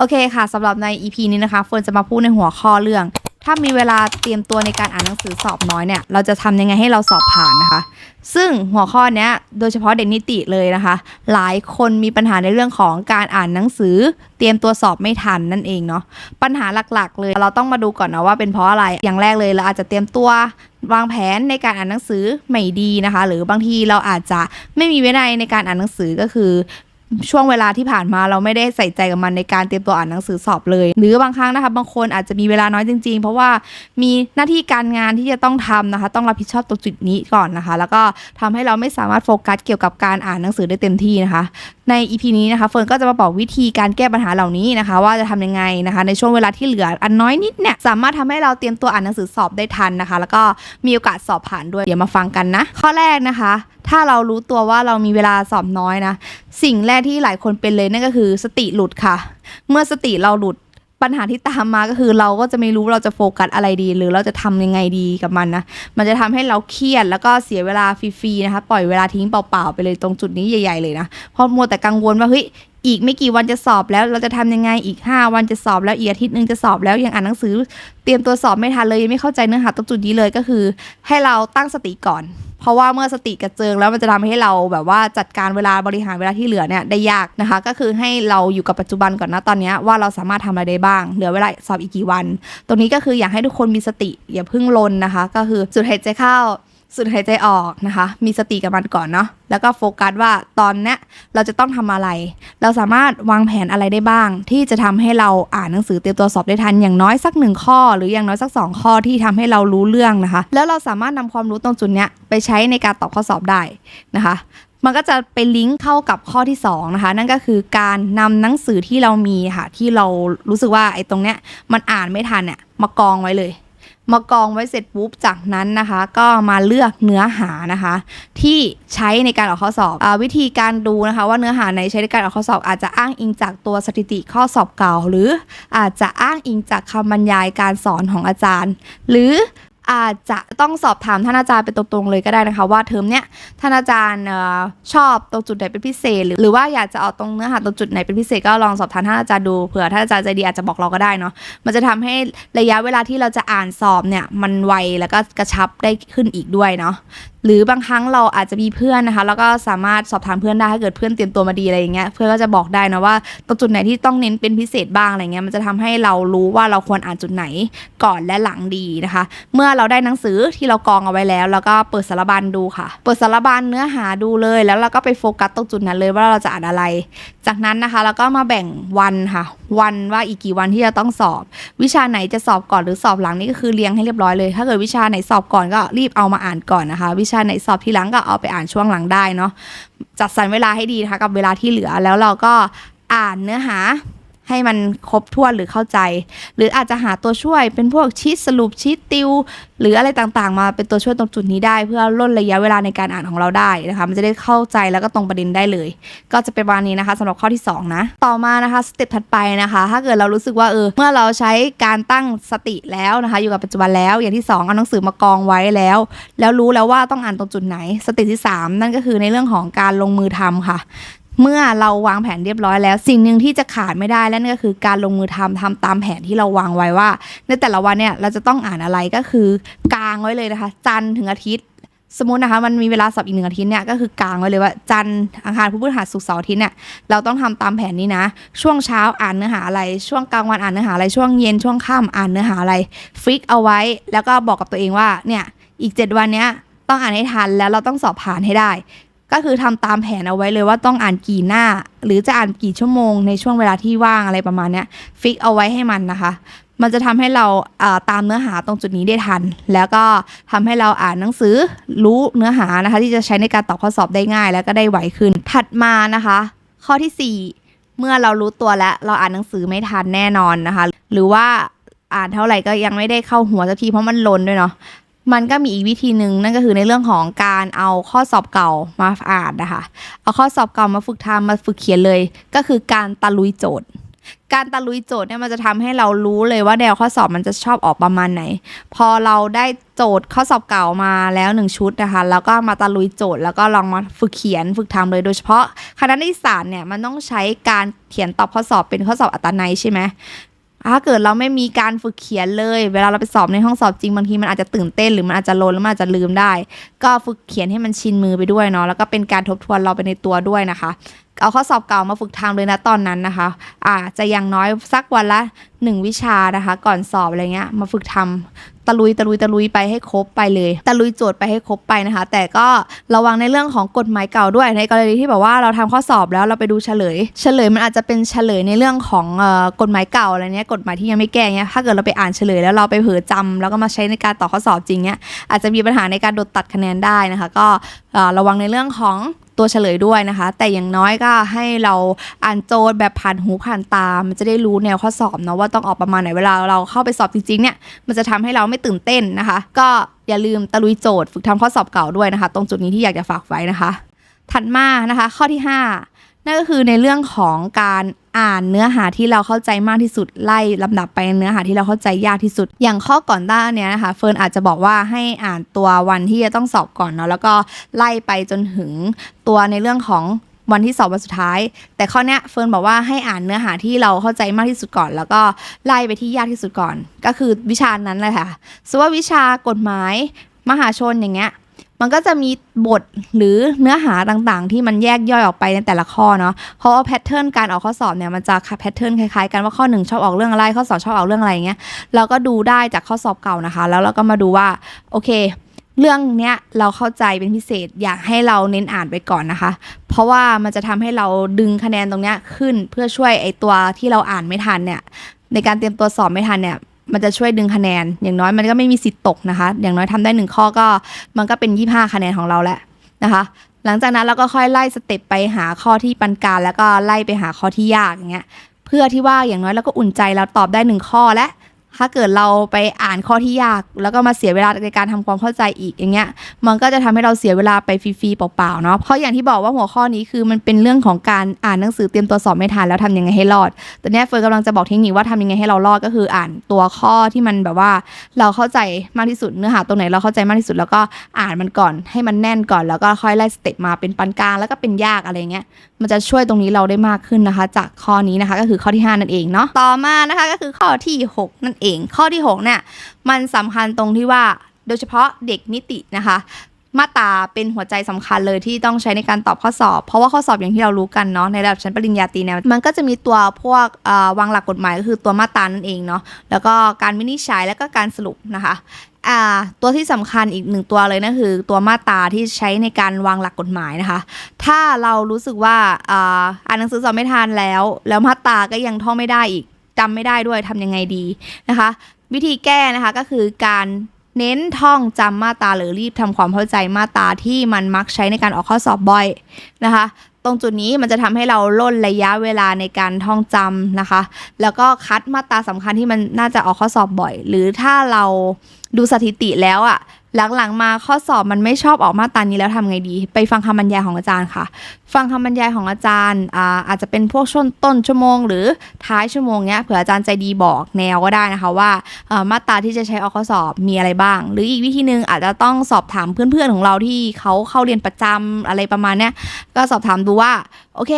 โอเคค่ะสำหรับใน EP นี้นะคะเฟิร์นจะมาพูดในหัวข้อเรื่อง ถ้ามีเวลาเตรียมตัวในการอ่านหนังสือสอบน้อยเนี่ย เราจะทำยังไงให้เราสอบผ่านนะคะ ซึ่งหัวข้อเนี้ยโดยเฉพาะเด็กนิติเลยนะคะ หลายคนมีปัญหาในเรื่องของการอ่านหนังสือ เตรียมตัวสอบไม่ทันนั่นเองเนาะปัญหาหลักๆ เลยเราต้องมาดูก่อนนะว่าเป็นเพราะอะไรอย่างแรกเลยเราอาจจะเตรียมตัววางแผนในการอ่านหนังสือไม่ดีนะคะ หรือบางทีเราอาจจะไม่มีวินัยในการอ่านหนังสือก็คือ ช่วงเวลาที่ผ่านมาเราไม่ได้ใส่ใจกับมันในการเตรียมตัวอ่านหนังสือสอบเลย หรือบางครั้งนะคะบางคนอาจจะมีเวลาน้อยจริง ๆ เพราะว่ามีหน้าที่การงานที่จะต้องทำนะคะ ต้องรับผิดชอบตรงจุดนี้ก่อนนะคะ แล้วก็ทำให้เราไม่สามารถโฟกัสเกี่ยวกับการอ่านหนังสือได้เต็มที่นะคะ ใน EP นี้นะคะเฟิร์นก็จะมาบอกวิธีการแก้ปัญหาเหล่านี้นะคะ ว่าจะทำยังไงนะคะ ในช่วงเวลาที่เหลืออันน้อยนิดเนี่ยสามารถทำให้เราเตรียมตัวอ่านหนังสือสอบได้ทันนะคะ แล้วก็มีโอกาสสอบผ่านด้วยเดี๋ยวมาฟังกันนะข้อแรกนะคะ ถ้าเรารู้ตัวว่าเรามีเวลาสอบน้อยนะ สิ่งแรกที่หลายคนเป็นเลยนั่นก็คือสติหลุดค่ะ เมื่อสติเราหลุดปัญหาที่ตามมาก็คือเราก็จะไม่รู้เราจะโฟกัสอะไรดี หรือเราจะทำยังไงดีกับมันนะ มันจะทำให้เราเครียดแล้วก็เสียเวลาฟรีๆนะคะ ปล่อยเวลาทิ้งเปล่าๆไปเลยตรงจุดนี้ใหญ่ ๆเลยนะ เพราะมัวแต่กังวลว่าเฮ้ย อีกไม่กี่วันจะสอบแล้วเราจะทำยังไงอีก 5 วันจะสอบแล้วอีกอาทิตย์หนึงจะสอบแล้วยังอ่านหนังสือ เตรียมตัวสอบไม่ทันเลยยังไม่เข้าใจเนื้อหาตรงจุดนี้เลยก็คือ ให้เราตั้งสติก่อน เพราะว่าเมื่อสติกระเจิงแล้วมันจะทำให้เราแบบว่าจัดการเวลาบริหารเวลาที่เหลือเนี่ยได้ยากนะคะ ก็คือให้เราอยู่กับปัจจุบันก่อนนะตอนนี้ว่าเราสามารถทำอะไรได้บ้าง เหลือเวลาสอบอีกกี่วัน ตรงนี้ก็คืออยากให้ทุกคนมีสติอย่าเพิ่งลนนะคะ ก็คือสูดหายใจเข้า สูดหายใจออกนะคะ มีสติกับมันก่อนเนาะ แล้วก็โฟกัสว่าตอนเนี้ยเราจะต้องทำอะไร เราสามารถวางแผนอะไรได้บ้าง ที่จะทำให้เราอ่านหนังสือเตรียมตัวสอบได้ทันอย่างน้อยสักหนึ่งข้อ หรืออย่างน้อยสักสองข้อที่ทำให้เรารู้เรื่องนะคะ แล้วเราสามารถนำความรู้ตรงจุดเนี้ยไปใช้ในการตอบข้อสอบได้นะคะมันก็จะไปลิงก์เข้ากับข้อที่2นะคะนั่นก็คือการนำหนังสือที่เรามีค่ะที่เรารู้สึกว่าไอ้ตรงเนี้ยมันอ่านไม่ทันเนี่ยมากองไว้เลย มากองไว้เสร็จปุ๊บจากนั้นนะคะ ก็มาเลือกเนื้อหานะคะ ที่ใช้ในการออกข้อสอบอวิธีการดูนะคะ ว่าเนื้อหาไหนใช้ในการออกข้อสอบ อาจจะอ้างอิงจากตัวสถิติข้อสอบเก่า หรืออาจจะอ้างอิงจากคำบรรยายการสอนของอาจารย์ หรือ อาจจะต้องสอบถามท่านอาจารย์ไปตรงๆเลยก็ได้นะคะ ว่าเทอมเนี้ยท่านอาจารย์ชอบตรงจุดไหนเป็นพิเศษหรือหรือว่าอยากจะเอาตรงเนื้อหาตรงจุดไหนเป็นพิเศษก็ลองสอบถามท่านอาจารย์ดูเผื่อท่านอาจารย์ใจดีอาจจะบอกเราก็ได้เนาะมันจะทำให้ระยะเวลาที่เราจะอ่านสอบเนี่ยมันไวแล้วก็กระชับได้ขึ้นอีกด้วยเนาะ หรือบางครั้งเราอาจจะมีเพื่อนนะคะ แล้วก็สามารถสอบถามเพื่อนได้ถ้าเกิดเพื่อนเตรียมตัวมาดีอะไรอย่างเงี้ยเพื่อนก็จะบอกได้นะว่าตรงจุดไหนที่ต้องเน้นเป็นพิเศษบ้างอะไรเงี้ยมันจะทำให้เรารู้ว่าเราควรอ่านจุดไหนก่อนและหลังดีนะคะ เมื่อเราได้หนังสือที่เรากองเอาไว้แล้ว แล้วก็เปิดสารบัญดูค่ะ เปิดสารบัญเนื้อหาดูเลยแล้วเราก็ไปโฟกัสตรงจุดนั้นเลยว่าเราจะอ่านอะไร จากนั้นนะคะเราก็มาแบ่งวันค่ะ วันว่าอีกกี่วันที่จะต้องสอบ วิชาไหนจะสอบก่อนหรือสอบหลังนี่ก็คือเรียงให้เรียบร้อยเลย ถ้าเกิดวิชาไหนสอบก่อนก็รีบเอามาอ่านก่อนนะคะ วิชาันในสอบทีหลังก็เอาไปอ่านช่วงหลังได้เนาะจัดสรรเวลาให้ดีนะคะกับเวลาที่เหลือแล้วเราก็อ่านเนื้อหา ให้มันครบถ้วนหรือเข้าใจ หรืออาจจะหาตัวช่วยเป็นพวกชีตสรุปชีตติว หรืออะไรต่างๆ มาเป็นตัวช่วยตรงจุดนี้ได้ เพื่อลดระยะเวลาในการอ่านของเราได้นะคะมันจะได้เข้าใจแล้วก็ตรงประเด็นได้เลย ก็จะเป็นประมาณนี้นะคะสำหรับข้อที่ 2 นะ ต่อมานะคะสเต็ปถัดไปนะคะ ถ้าเกิดเรารู้สึกว่าเออเมื่อเราใช้การตั้งสติแล้วนะคะ อยู่กับปัจจุบันแล้วอย่างที่ 2 เอาหนังสือมากองไว้แล้ว แล้วรู้แล้วว่าต้องอ่านตรงจุดไหน สเต็ปที่ 3 นั่นก็คือในเรื่องของการลงมือทำค่ะ เมื่อเราวางแผนเรียบร้อยแล้ว สิ่งหนึ่งที่จะขาดไม่ได้แล้วนั่นก็คือการลงมือทำทำตามแผนที่เราวางไว้ว่า ในแต่ละวันเนี่ยเราจะต้องอ่านอะไรก็คือกางไว้เลยนะคะ จันถึงอาทิตย์ สมมตินะคะมันมีเวลาสอบอีกหนึ่งอาทิตย์เนี่ยก็คือกางไว้เลยว่าจันอังคารพุธพฤหัสศุกร์เสาร์อาทิตย์เนี่ยเราต้องทำตามแผนนี้นะ ช่วงเช้าอ่านเนื้อหาอะไร ช่วงกลางวันอ่านเนื้อหาอะไรช่วงเย็นช่วงค่ำอ่านเนื้อหาอะไรฟิกเอาไว้ แล้วก็บอกกับตัวเองว่าเนี่ยอีก 7 วันเนี้ยต้องอ่านให้ทันแล้วเราต้องสอบผ่านให้ได้ ก็คือทำตามแผนเอาไว้เลยว่าต้องอ่านกี่หน้า หรือจะอ่านกี่ชั่วโมงในช่วงเวลาที่ว่างอะไรประมาณเนี้ยฟิกเอาไว้ให้มันนะคะ มันจะทำให้เราตามเนื้อหาตรงจุดนี้ได้ทัน แล้วก็ทำให้เราอ่านหนังสือรู้เนื้อหานะคะ ที่จะใช้ในการตอบข้อสอบได้ง่าย แล้วก็ได้ไวขึ้นถัดมานะคะ ข้อที่ 4 เมื่อเรารู้ตัวแล้วเราอ่านหนังสือไม่ทันแน่นอนนะคะ หรือว่าอ่านเท่าไหร่ก็ยังไม่ได้เข้าหัวสักทีเพราะมันลนด้วยเนาะ มันก็มีอีกวิธีหนึ่งนั่นก็คือในเรื่องของการเอาข้อสอบเก่ามาอ่านนะคะ เอาข้อสอบเก่ามาฝึกทำมาฝึกเขียนเลย ก็คือการตะลุยโจทย์ การตะลุยโจทย์เนี่ยมันจะทำให้เรารู้เลยว่าแนวข้อสอบมันจะชอบออกประมาณไหน พอเราได้โจทย์ข้อสอบเก่ามาแล้วหนึ่งชุดนะคะ แล้วก็มาตะลุยโจทย์แล้วก็ลองมาฝึกเขียนฝึกทำเลยโดยเฉพาะคณะนิสสารเนี่ยมันต้องใช้การเขียนตอบข้อสอบเป็นข้อสอบอัตนัยใช่ไหม ถ้าเกิดเราไม่มีการฝึกเขียนเลย เวลาเราไปสอบในห้องสอบจริงบางทีมันอาจจะตื่นเต้นหรือมันอาจจะโลนแล้วมันอาจจะลืมได้ ก็ฝึกเขียนให้มันชินมือไปด้วยเนาะแล้วก็เป็นการทบทวนเราไปในตัวด้วยนะคะ เอาข้อสอบเก่ามาฝึกทำเลยนะตอนนั้นนะคะ อาจจะอย่างน้อยสักวันละหนึ่งวิชานะคะ ก่อนสอบอะไรเงี้ยมาฝึกทำ ตะลุยตะลุยตะลุยไปให้ครบไปเลย ตะลุยโจทย์ไปให้ครบไปนะคะ แต่ก็ระวังในเรื่องของกฎหมายเก่าด้วยในกรณีที่แบบว่าเราทำข้อสอบแล้วเราไปดูเฉลย เฉลยมันอาจจะเป็นเฉลยในเรื่องของกฎหมายเก่าอะไรเนี้ยกฎหมายที่ยังไม่แก้เนี้ยถ้าเกิดเราไปอ่านเฉลยแล้วเราไปเผลอจำแล้วก็มาใช้ในการตอบข้อสอบจริงเนี้ยอาจจะมีปัญหาในการโดนตัดคะแนนได้นะคะ ก็ระวังในเรื่องของตัวเฉลยด้วยนะคะ แต่อย่างน้อยก็ให้เราอ่านโจทย์แบบผ่านหูผ่านตา มันจะได้รู้แนวข้อสอบเนาะว่าต้องออกประมาณไหนเวลาเราเข้าไปสอบจริงๆเนี่ยมันจะทำให้เราไม่ตื่นเต้นนะคะ ก็อย่าลืมตะลุยโจทย์ฝึกทำข้อสอบเก่าด้วยนะคะ ตรงจุดนี้ที่อยากจะฝากไว้นะคะ ถัดมานะคะ ข้อที่ 5 นั่นก็คือในเรื่องของการอ่านเนื้อหาที่เราเข้าใจมากที่สุดไล่ลำดับไปเนื้อหาที่เราเข้าใจยากที่สุด อย่างข้อก่อนหน้าเนี้ยนะคะเฟิร์นอาจจะบอกว่าให้อ่านตัววันที่จะต้องสอบก่อนเนาะแล้วก็ไล่ไปจนถึงตัวในเรื่องของ วันที่สอบวันสุดท้าย แต่ข้อเนี้ยเฟิร์นบอกว่าให้อ่านเนื้อหาที่เราเข้าใจมากที่สุดก่อน แล้วก็ไล่ไปที่ยากที่สุดก่อน ก็คือวิชานั้นเลยค่ะสว่าวิชากฎหมาย มหาชนอย่างเงี้ยมันก็จะมีบทหรือเนื้อหาต่างๆ ที่มันแยกย่อยออกไปในแต่ละข้อเนาะ เพราะว่าแพทเทิร์นการออกข้อสอบเนี่ยมันจะแพทเทิร์นคล้ายๆกันว่าข้อหนึ่งชอบออกเรื่องอะไร ข้อสองชอบออกเรื่องอะไรอย่างเงี้ย เราก็ดูได้จากข้อสอบเก่านะคะ แล้วเราก็มาดูว่าโอเค เรื่องเนี้ยเราเข้าใจเป็นพิเศษอยากให้เราเน้นอ่านไปก่อนนะคะ เพราะว่ามันจะทำให้เราดึงคะแนนตรงเนี้ยขึ้นเพื่อช่วยไอตัวที่เราอ่านไม่ทันเนี่ยในการเตรียมตัวสอบไม่ทันเนี่ยมันจะช่วยดึงคะแนน อย่างน้อยมันก็ไม่มีสิทธิ์ตกนะคะ อย่างน้อยทำได้หนึ่งข้อก็มันก็เป็น 25 คะแนนของเราแหล้วนะคะ หลังจากนั้นเราก็ค่อยไล่สเต็ปไปหาข้อที่ปานกลางแล้วก็ไล่ไปหาข้อที่ยากอย่างเงี้ยเพื่อที่ว่าอย่างน้อยเราก็อุ่นใจเราตอบได้หนึ่งข้อและ ถ้าเกิดเราไปอ่านข้อที่ยาก แล้วก็มาเสียเวลาในการทำความเข้าใจอีกอย่างเงี้ย มันก็จะทำให้เราเสียเวลาไปฟรีๆเปล่าๆเนาะเพราะอย่างที่บอกว่าหัวข้อนี้คือมันเป็นเรื่องของการอ่านหนังสือเตรียมตัวสอบไม่ทันแล้วทำยังไงให้รอดแต่เนี้ยเฟิร์นกำลังจะบอกเทคนิคว่าทำยังไงให้เรารอดก็คืออ่านตัวข้อที่มันแบบว่า เราเข้าใจมากที่สุดเนื้อหาตรงไหนเราเข้าใจมากที่สุด แล้วก็อ่านมันก่อนให้มันแน่นก่อน แล้วก็ค่อยไล่สเต็ปมาเป็นปานกลางแล้วก็เป็นยากอะไรเงี้ยมันจะช่วยตรงนี้เราได้มากขึ้นนะคะ จากข้อนี้นะคะ ก็คือข้อที่ 5 นั่นเองเนาะต่อมานะคะก็คือข้อที่ 6 นั่นเองข้อที่6เนี่ยมันสำคัญตรงที่ว่าโดยเฉพาะเด็กนิตินะคะมาตราเป็นหัวใจสำคัญเลยที่ต้องใช้ในการตอบข้อสอบ เพราะว่าข้อสอบอย่างที่เรารู้กันเนาะในระดับชั้นปริญญาตรีเนี่ยมันก็จะมีตัวพวกวางหลักกฎหมายก็คือตัวมาตรานั่นเองเนาะแล้วก็การวินิจฉัยแล้วก็การสรุปนะคะตัวที่สำคัญอีกหนึ่งตัวเลยนะคือ ตัวมาตราที่ใช้ในการวางหลักกฎหมายนะคะ ถ้าเรารู้สึกว่าอ่าอ่านหนังสือสอบไม่ทันแล้ว แล้วมาตราก็ยังท่องไม่ได้อีก จำไม่ได้ด้วยทำยังไงดีนะคะ วิธีแก้นะคะก็คือการเน้นท่องจำมาตราหรือรีบทำความเข้าใจมาตราที่มันมักใช้ในการออกข้อสอบบ่อยนะคะ ตรงจุดนี้มันจะทำให้เราล่นระยะเวลาในการท่องจำนะคะ แล้วก็คัดมาตราสำคัญที่มันน่าจะออกข้อสอบบ่อย หรือถ้าเราดูสถิติแล้วอะ หลังๆมาข้อสอบมันไม่ชอบออกมาตานี้แล้วทำไงดี ไปฟังคำบรรยายของอาจารย์ค่ะ ฟังคำบรรยายของอาจารย์อาอาจจะเป็นพวกช่วงต้นชั่วโมง หรือท้ายชั่วโมงเนี้ยเผื่ออาจารย์ใจดีบอกแนวก็ได้นะคะว่ามาตราที่จะใช้ออกข้อสอบมีอะไรบ้าง หรืออีกวิธีหนึ่งอาจจะต้องสอบถามเพื่อนๆของเราที่เขาเข้าเรียนประจำอะไรประมาณเนี้ยก็สอบถามดูว่าโอเค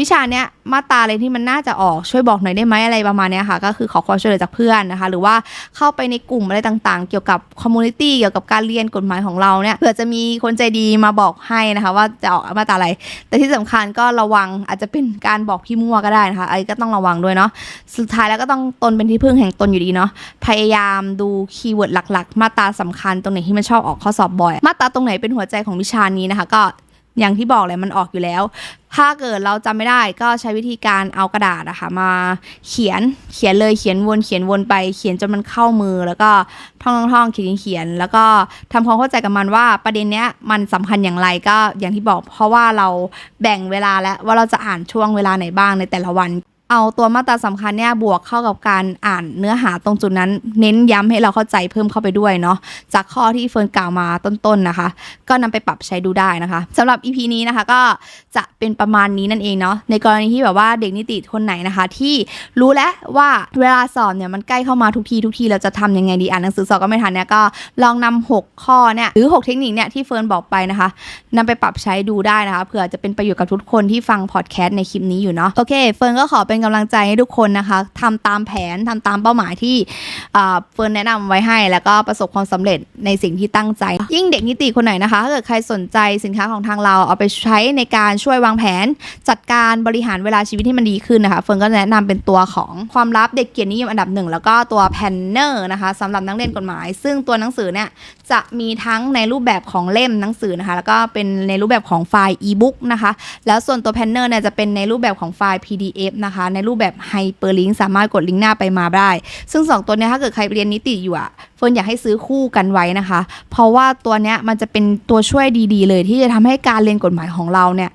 วิชาเนี้ยมาตราอะไรที่มันน่าจะออกช่วยบอกหน่อยได้ไหมอะไรประมาณเนี้ยค่ะ ก็คือขอความช่วยเหลือจากเพื่อนนะคะ หรือว่าเข้าไปในกลุ่มอะไรต่างๆ เกี่ยวกับคอมมูนิตี้เกี่ยวกับการเรียนกฎหมายของเราเนี่ยเผื่อจะมีคนใจดีมาบอกให้นะคะ ว่าจะออกมาตราอะไร แต่ที่สำคัญก็ระวังอาจจะเป็นการบอกพี่มั่วก็ได้นะคะไอ้ก็ต้องระวังด้วยเนาะสุดท้ายแล้วก็ต้องตนเป็นที่พึ่งแห่งตนอยู่ดีเนาะพยายามดูคีย์เวิร์ดหลัก ๆ มาตราสำคัญตรงไหนที่มันชอบออกข้อสอบบ่อย มาตราตรงไหนเป็นหัวใจของวิชานี้นะคะ ก็ อย่างที่บอกเลยมันออกอยู่แล้ว ถ้าเกิดเราจำไม่ได้ก็ใช้วิธีการเอากระดาษอะค่ะมาเขียนเขียนเลยเขียนวนเขียนวนไปเขียนจนมันเข้ามือ แล้วก็ท่องท่องเขียนเขียน แล้วก็ทำความเข้าใจกับมันว่าประเด็นเนี้ยมันสำคัญอย่างไรก็อย่างที่บอก เพราะว่าเราแบ่งเวลาแล้วว่าเราจะอ่านช่วงเวลาไหนบ้างในแต่ละวัน เอาตัวมาตราสำคัญเนี่ยบวกเข้ากับการอ่านเนื้อหาตรงจุดนั้น เน้นย้ำให้เราเข้าใจเพิ่มเข้าไปด้วยเนาะจากข้อที่เฟิร์นกล่าวมาต้นๆนะคะ ก็นำไปปรับใช้ดูได้นะคะสำหรับ EP นี้นะคะก็จะเป็นประมาณนี้นั่นเองเนาะในกรณีที่แบบว่าเด็กนิติคนไหนนะคะ ที่รู้แล้วว่าเวลาสอบเนี่ยมันใกล้เข้ามาทุกทีทุกทีเราจะทำยังไงดีอ่านหนังสือสอบก็ไม่ทันเนี่ยก็ลองนำหกข้อเนี่ยหรือหกเทคนิคเนี่ยที่เฟิร์นบอกไปนะคะนำไปปรับใช้ดูได้นะคะเผื่อจะเป็นประโยชน์กับทุกคนที่ฟังพอดแคสต์ในคลิปนี้อยู่เนาะโอเคเฟิร์นก็ขอเป็นกำลังใจให้ทุกคนนะคะทำตามแผนทำตามเป้าหมายที่เฟิร์นแนะนำไว้ให้ แล้วก็ประสบความสำเร็จในสิ่งที่ตั้งใจ ยิ่งเด็กนิติคนไหนนะคะถ้าเกิดใครสนใจสินค้าของทางเราเอาไปใช้ในการช่วยวางแผน จัดการบริหารเวลาชีวิตที่มันดีขึ้นนะคะเฟิร์นก็แนะนำเป็นตัวของความลับเด็กเกียรตินิยมอันดับหนึ่งแล้วก็ตัวแพนเนอร์นะคะสำหรับนักเรียนกฎหมาย ซึ่งตัวหนังสือเนี่ยจะมีทั้งในรูปแบบของเล่มหนังสือนะคะ แล้วก็เป็นในรูปแบบของไฟล์อีบุ๊กนะคะ แล้วส่วนตัวแพนเนอร์เนี่ยจะเป็นในรูปแบบของไฟล์ PDF นะคะในรูปแบบไฮเปอร์ลิงก์สามารถกดลิงก์หน้าไปมาได้ ซึ่งสองตัวเนี้ยถ้าเกิดใครเรียนนิติอยู่อะ ฟิร์นอยากให้ซื้อคู่กันไว้นะคะ เพราะว่าตัวเนี้ยมันจะเป็นตัวช่วยดีๆ เลย ที่จะทำให้การเรียนกฎหมายของเราเนี่ย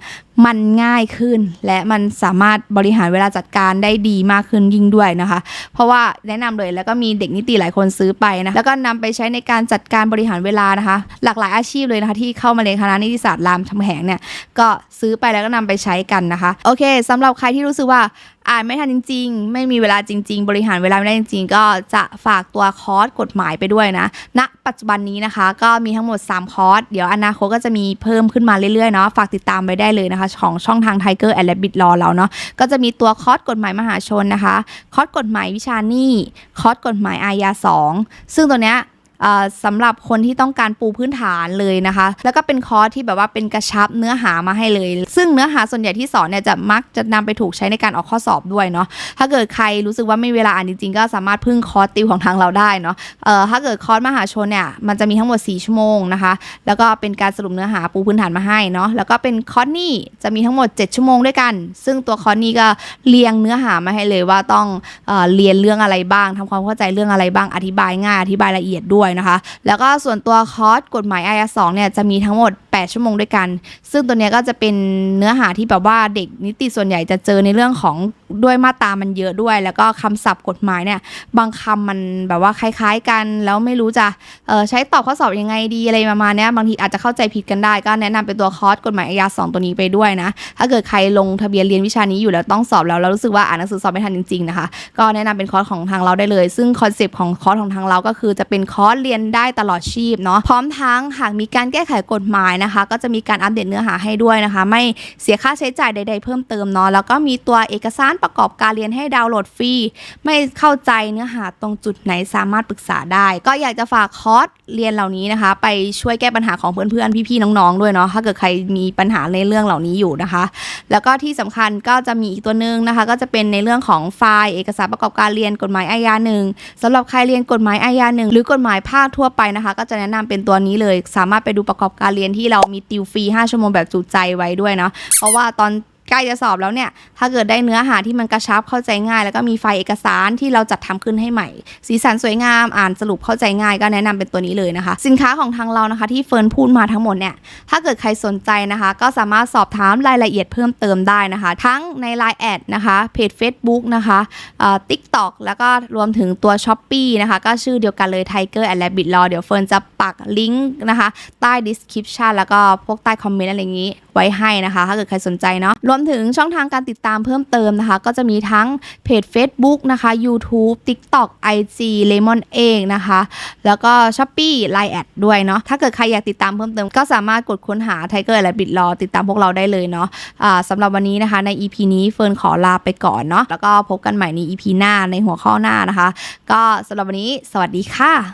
มันง่ายขึ้น และมันสามารถบริหารเวลาจัดการได้ดีมากขึ้นยิ่งด้วยนะคะ เพราะว่าแนะนำเลยแล้วก็มีเด็กนิติหลายคนซื้อไปนะแล้วก็นำไปใช้ในการจัดการบริหารเวลานะคะ หลากหลายอาชีพเลยนะคะที่เข้ามาเรียนคณะนิติศาสตร์รามคำแหงเนี่ยก็ซื้อไปแล้วก็นำไปใช้กันนะคะ โอเคสำหรับใครที่รู้สึกว่าอ่านไม่ทันจริง ๆ ไม่มีเวลาจริง ๆ บริหารเวลาไม่ได้จริง ๆ ก็จะฝากตัวคอร์สกฎหมายไปด้วยนะณปัจจุบันนี้นะคะก็มีทั้งหมด 3 คอร์ส เดี๋ยวอนาคตก็จะมีเพิ่มขึ้นมาเรื่อยๆเนาะฝากติดตามไปได้เลยนะคะ ของช่องทาง Tiger and Rabbit Law เราเนาะก็จะมีตัวคอร์สกฎหมายมหาชนนะคะ คอร์สกฎหมายวิชาหนี้ คอร์สกฎหมายอาญา2ซึ่งตัวเนี้ย สำหรับคนที่ต้องการปูพื้นฐานเลยนะคะ แล้วก็เป็นคอร์สที่แบบว่าเป็นกระชับเนื้อหามาให้เลย ซึ่งเนื้อหาส่วนใหญ่ที่สอนเนี่ยจะมักจะนำไปถูกใช้ในการออกข้อสอบด้วยเนาะถ้าเกิดใครรู้สึกว่าไม่มีเวลาอ่านจริงๆ ก็สามารถพึ่งคอร์สติวของทางเราได้เนาะเอ่อถ้าเกิดคอร์สมหาชนเนี่ยมันจะมีทั้งหมด 4 ชั่วโมงนะคะ แล้วก็เป็นการสรุปเนื้อหาปูพื้นฐานมาให้เนาะแล้วก็เป็นคอร์สนี่จะมีทั้งหมด 7 ชั่วโมงด้วยกัน ซึ่งตัวคอร์สนี้ก็เรียงเนื้อหามาให้เลยว่าต้องเอเรียนเรื่องอะไรบ้างทำความเข้าใจเรื่องอะไรบ้างอธิบายง่ายอธิบายละเอียดด้วยนะคะ แล้วก็ส่วนตัวคอร์สกฎหมายอาญา2เนี่ยจะมีทั้งหมด 8 ชั่วโมงด้วยกัน ซึ่งตัวเนี้ยก็จะเป็นเนื้อหาที่แบบว่าเด็กนิติส่วนใหญ่จะเจอในเรื่องของด้วยมาตรามันเยอะด้วย แล้วก็คำศัพท์กฎหมายเนี่ยบางคำมันแบบว่าคล้ายๆกัน แล้วไม่รู้จะใช้ตอบข้อสอบยังไงดีอะไรประมาณเนี้ยบางทีอาจจะเข้าใจผิดกันได้ ก็แนะนำเป็นตัวคอร์สกฎหมายอาญา2ตัวนี้ไปด้วยนะ ถ้าเกิดใครลงทะเบียนเรียนวิชานี้อยู่แล้วต้องสอบแล้วแล้วรู้สึกว่าอ่านหนังสือสอบไม่ทันจริงๆนะคะ ก็แนะนำเป็นคอร์สของทางเราได้เลย ซึ่งคอนเซปต์ของคอร์สของทางเราก็คือจะเป็นคอร์สเรียนได้ตลอดชีพเนาะพร้อมทั้งหากมีการแก้ไขกฎหมายนะคะ ก็จะมีการอัปเดตเนื้อหาให้ด้วยนะคะ ไม่เสียค่าใช้จ่ายใด ๆ เพิ่มเติมเนาะแล้วก็มีตัวเอกสารประกอบการเรียนให้ดาวน์โหลดฟรีไม่เข้าใจเนื้อหาตรงจุดไหนสามารถปรึกษาได้ ก็อยากจะฝากคอร์สเรียนเหล่านี้นะคะ ไปช่วยแก้ปัญหาของเพื่อนๆพี่ๆน้องๆด้วยเนาะถ้าเกิดใครมีปัญหาในเรื่องเหล่านี้อยู่นะคะ แล้วก็ที่สำคัญก็จะมีอีกตัวหนึงนะคะ ก็จะเป็นในเรื่องของไฟล์ เอกสารประกอบการเรียนกฎหมายอาญาหนึ่งสำหรับใครเรียนกฎหมายอาญาหนึ่งหรือกฎหมายภาคทั่วไปนะคะ ก็จะแนะนำเป็นตัวนี้เลย สามารถไปดูประกอบการเรียนที่เรามีติวฟรี 5 ชั่วโมงแบบจุใจไว้ด้วยเนาะเพราะว่าตอน ใกล้จะสอบแล้วเนี่ย ถ้าเกิดได้เนื้อหาที่มันกระชับเข้าใจง่าย แล้วก็มีไฟล์เอกสารที่เราจัดทำขึ้นให้ใหม่ สีสันสวยงามอ่านสรุปเข้าใจง่าย ก็แนะนำเป็นตัวนี้เลยนะคะ สินค้าของทางเรานะคะที่เฟิร์นพูดมาทั้งหมดเนี่ยถ้าเกิดใครสนใจนะคะ ก็สามารถสอบถามรายละเอียดเพิ่มเติมได้นะคะ ทั้งใน Line แอดนะคะเพจ Facebook นะคะติ๊กตอกแล้วก็รวมถึงตัว s h อ p e e นะคะ ก็ชื่อเดียวกันเลย Tiger and Rabbit Law เดี๋ยวเฟิร์นจะปักลิงก์นะคะ ใต้ description แล้วก็พวกใต้คอมเมนต์อะไรอย่างนี้ไว้ให้นะคะ ถ้าเกิดใครสนใจเนาะวมถึงช่องทางการติดตามเพิ่มเติมนะคะ ก็จะมีทั้งเพจ Facebook นะคะ YouTube TikTok IG Lemon เองนะคะ แล้วก็ s h อ p e e Line แอดด้วยเนาะถ้าเกิดใครอยากติดตามเพิ่มเติม ก็สามารถกดค้นหา Tiger และ Bit รอติดตามพวกเราได้เลยเนาะอ่าสำหรับวันนี้นะคะใน EP นี้เฟิร์นขอลาไปก่อนเนาะแล้วก็พบกันใหม่ใน EP หน้าในหัวข้อหน้านะคะ ก็สำหรับวันนี้สวัสดีค่ะ